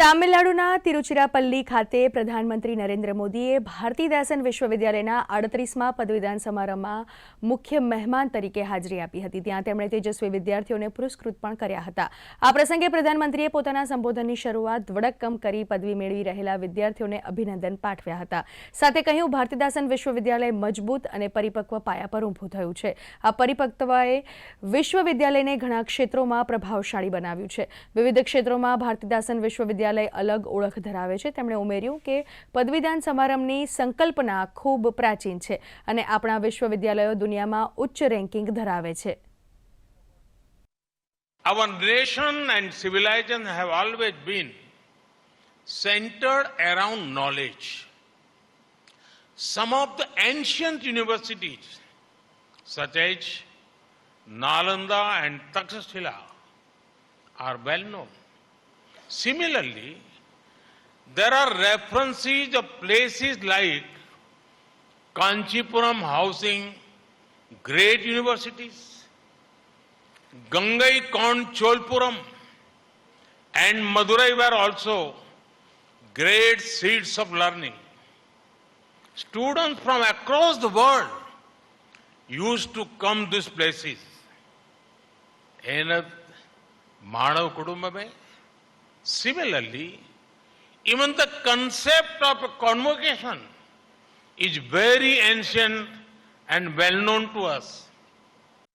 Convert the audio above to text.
તામિલનાડુના તિરુચિરાપલ્લી ખાતે પ્રધાનમંત્રી નરેન્દ્ર મોદીએ ભારતીદાસન વિશ્વવિદ્યાલયના આડત્રીસમાં પદવીદાન સમારંભમાં મુખ્ય મહેમાન તરીકે હાજરી આપી હતી. ત્યાં તેમણે તેજસ્વી વિદ્યાર્થીઓને પુરસ્કૃત પણ કર્યા હતા. આ પ્રસંગે પ્રધાનમંત્રીએ પોતાના સંબોધનની શરૂઆત વડક્કમ કરી પદવી મેળવી રહેલા વિદ્યાર્થીઓને અભિનંદન પાઠવ્યા હતા. સાથે કહ્યું, ભારતીદાસન વિશ્વવિદ્યાલય મજબૂત અને પરિપક્વ પાયા પર ઊભું થયું છે. આ પરિપક્વતાએ વિશ્વવિદ્યાલયને ઘણા ક્ષેત્રોમાં પ્રભાવશાળી બનાવ્યું છે. વિવિધ ક્ષેત્રોમાં ભારતીદાસન વિશ્વવિદ્યાલય અલગ ઓળખ ધરાવે છે તેમણે ઉમેર્યું કે પદવીદાન સમારંભની સંકલ્પના ખૂબ પ્રાચીન છે અને આપણા વિશ્વવિદ્યાલયો દુનિયામાં ઉચ્ચ રેન્કિંગ ધરાવે છે Our nation and civilization have always been centered around knowledge. Some of the ancient universities, such as Nalanda and Takshashila, are well known. Similarly, there are references of places like Kanchipuram housing great universities, Gangai Cholpuram and Madurai were also great seeds of learning. Students from across the world used to come to these places. And Manav Kudumbame. Similarly, even the concept of a convocation is very ancient and well known to us.